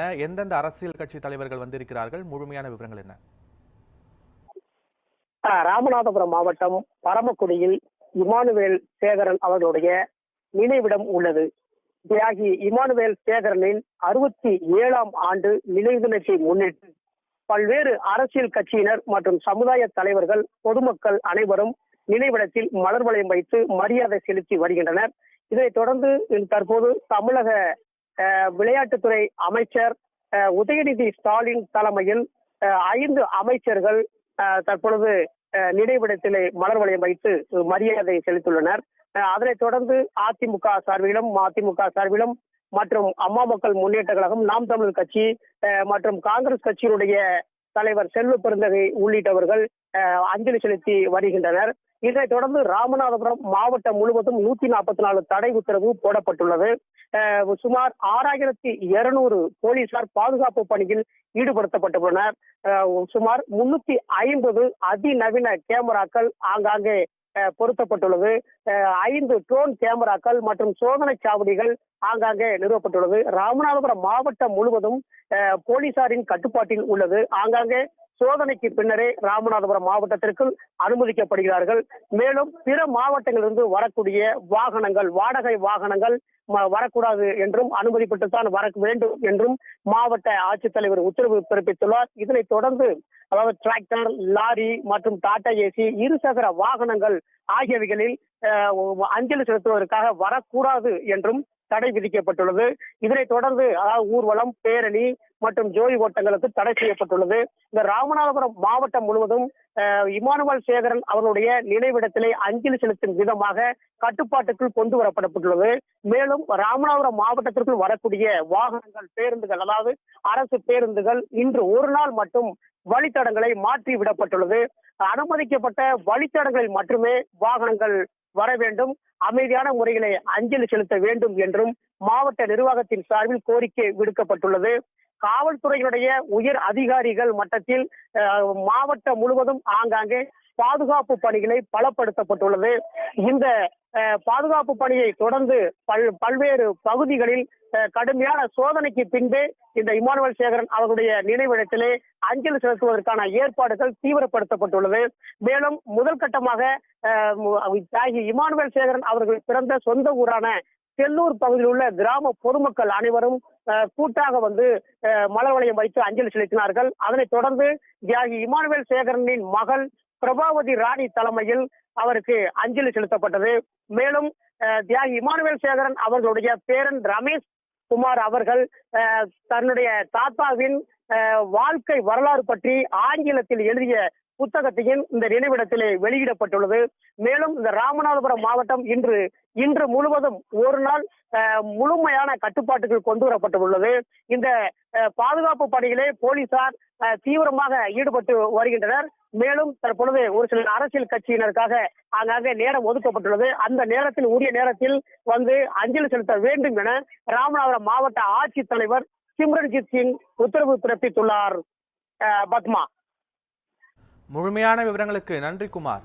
எந்தெந்த அரசியல் கட்சி தலைவர்கள் வந்திருக்கிறார்கள்? முழுமையான விவரங்கள் என்ன? ராமநாதபுரம் மாவட்டம் பரமக்குடியில் இமானுவேல் சேகரன் அவர்களுடைய நினைவிடம் உள்ளது. தியாகி இமானுவேல் சேகரனின் அறுபத்தி ஏழாம் ஆண்டு நினைவு தினத்தை முன்னிட்டு பல்வேறு அரசியல் கட்சியினர் மற்றும் சமுதாய தலைவர்கள் பொதுமக்கள் அனைவரும் நினைவிடத்தில் மலர் வளையம் வைத்து மரியாதை செலுத்தி வருகின்றனர். இதைத் தொடர்ந்து தற்போது தமிழக விளையாட்டுத்துறை அமைச்சர் ஆஹ், உதயநிதி ஸ்டாலின் தலைமையில் ஐந்து அமைச்சர்கள் ஆஹ், தற்பொழுது ஆஹ், நினைவிடத்திலே மலர் வளையம் வைத்து மரியாதை செலுத்தியுள்ளனர். அதனைத் தொடர்ந்து அதிமுக சார்பிலும் மதிமுக சார்பிலும் மற்றும் அம்மா மக்கள் முன்னேற்ற கழகம் நாம் தமிழர் கட்சி மற்றும் காங்கிரஸ் கட்சியினுடைய தலைவர் செல்வ பெருந்தகை உள்ளிட்டவர்கள் ஆஹ், அஞ்சலி செலுத்தி வருகின்றனர். இதனைத் தொடர்ந்து ராமநாதபுரம் மாவட்டம் முழுவதும் நூத்தி நாற்பத்தி நாலு தடை உத்தரவு போடப்பட்டுள்ளது. ஆஹ், சுமார் ஆறாயிரத்தி இருநூறு போலீசார் பாதுகாப்பு பணியில் ஈடுபடுத்தப்பட்டுள்ளனர். சுமார் முன்னூத்தி ஐம்பது அதிநவீன கேமராக்கள் ஆங்காங்கே பொருத்தப்பட்டுள்ளது. ஆஹ், ஐந்து ட்ரோன் கேமராக்கள் மற்றும் சோதனை சாவடிகள் ஆங்காங்கே நிறுவப்பட்டுள்ளது. ராமநாதபுரம் மாவட்டம் முழுவதும் போலீசாரின் கட்டுப்பாட்டில் உள்ளது. ஆங்காங்கே சோதனைக்கு பின்னரே ராமநாதபுரம் மாவட்டத்திற்கு அனுமதிக்கப்படுகிறார்கள். மேலும் பிற மாவட்டங்களிலிருந்து வரக்கூடிய வாகனங்கள் வாடகை வாகனங்கள் வரக்கூடாது என்றும் அனுமதிப்பட்டுத்தான் வர வேண்டும் என்றும் மாவட்ட ஆட்சித்தலைவர் உத்தரவு பிறப்பித்துள்ளார். இதனைத் தொடர்ந்து அதாவது டிராக்டர் லாரி மற்றும் டாடா ஏசி இருசக்கர வாகனங்கள் ஆகியவைகளில் அஞ்சலி செலுத்துவதற்காக வரக்கூடாது என்றும் தடை விதிக்கப்பட்டுள்ளது. இதனை தொடர்ந்து அதாவது ஊர்வலம் பேரணி மற்றும் ஜோதி ஓட்டங்களுக்கு தடை செய்யப்பட்டுள்ளது. இந்த ராமநாதபுரம் மாவட்டம் முழுவதும் அஹ், இமானுவல் சேகரன் அவர்களுடைய நினைவிடத்திலே அஞ்சலி செலுத்தும் விதமாக கட்டுப்பாட்டுக்குள் கொண்டு வரப்படப்பட்டுள்ளது. மேலும் ராமநாதபுரம் மாவட்டத்திற்குள் வரக்கூடிய வாகனங்கள் பேருந்துகள் அதாவது அரசு பேருந்துகள் இன்று ஒரு நாள் மட்டும் வழித்தடங்களை மாற்றி விடப்பட்டுள்ளது. அனுமதிக்கப்பட்ட வழித்தடங்களில் மட்டுமே வாகனங்கள் வர வேண்டும். அமைதியான முறைகளை அஞ்சலி செலுத்த வேண்டும் என்றும் மாவட்ட நிர்வாகத்தின் சார்பில் கோரிக்கை விடுக்கப்பட்டுள்ளது. காவல்துறையினுடைய உயர் அதிகாரிகள் மட்டத்தில் மாவட்டம் முழுவதும் ஆங்காங்கே பாதுகாப்பு பணிகளை பலப்படுத்தப்பட்டுள்ளது. இந்த பாதுகாப்பு பணியை தொடர்ந்து பல் பல்வேறு பகுதிகளில் கடுமையான சோதனைக்கு பின்பே இந்த இமானுவல் சேகரன் அவருடைய நினைவிடத்திலே அஞ்சலி செலுத்துவதற்கான ஏற்பாடுகள் தீவிரப்படுத்தப்பட்டுள்ளது. மேலும் முதல் கட்டமாக தியாகி இமானுவேல் சேகரன் அவர்கள் பிறந்த சொந்த ஊரான செல்லூர் பகுதியில் உள்ள கிராம பொதுமக்கள் அனைவரும் கூட்டாக வந்து மலர் வளையம் வைத்து அஞ்சலி செலுத்தினார்கள். அதனைத் தொடர்ந்து தியாகி இமானுவேல் சேகரனின் மகள் பிரபாவதி ராணி தலைமையில் அவருக்கு அஞ்சலி செலுத்தப்பட்டது. மேலும் தியாகி இமானுவேல் சேகரன் அவர்களுடைய பேரன் ரமேஷ் குமார் அவர்கள் தன்னுடைய தாத்தாவின் வாழ்க்கை வரலாறு பற்றி ஆங்கிலத்தில் எழுதிய புத்தகத்தையும் இந்த நினைவிடத்திலே வெளியிடப்பட்டுள்ளது. மேலும் இந்த ராமநாதபுரம் மாவட்டம் இன்று இன்று முழுவதும் ஒரு நாள் முழுமையான கட்டுப்பாட்டுகள் கொண்டு வரப்பட்டுள்ளது. இந்த பாதுகாப்பு பணியிலே போலீசார் அஹ், தீவிரமாக ஈடுபட்டு வருகின்றனர். மேலும் தற்பொழுது ஒரு சில அரசியல் கட்சியினருக்காக ஆங்காங்கே நேரம் ஒதுக்கப்பட்டுள்ளது. அந்த நேரத்தில் உரிய நேரத்தில் வந்து அஞ்சலி செலுத்த வேண்டும் என ராமநாதபுரம் மாவட்ட ஆட்சித்தலைவர் சிம்ரன்ஜித் சிங் உத்தரவு பிறப்பித்துள்ளார். பத்மா. முழுமையான விவரங்களுக்கு நன்றி குமார்.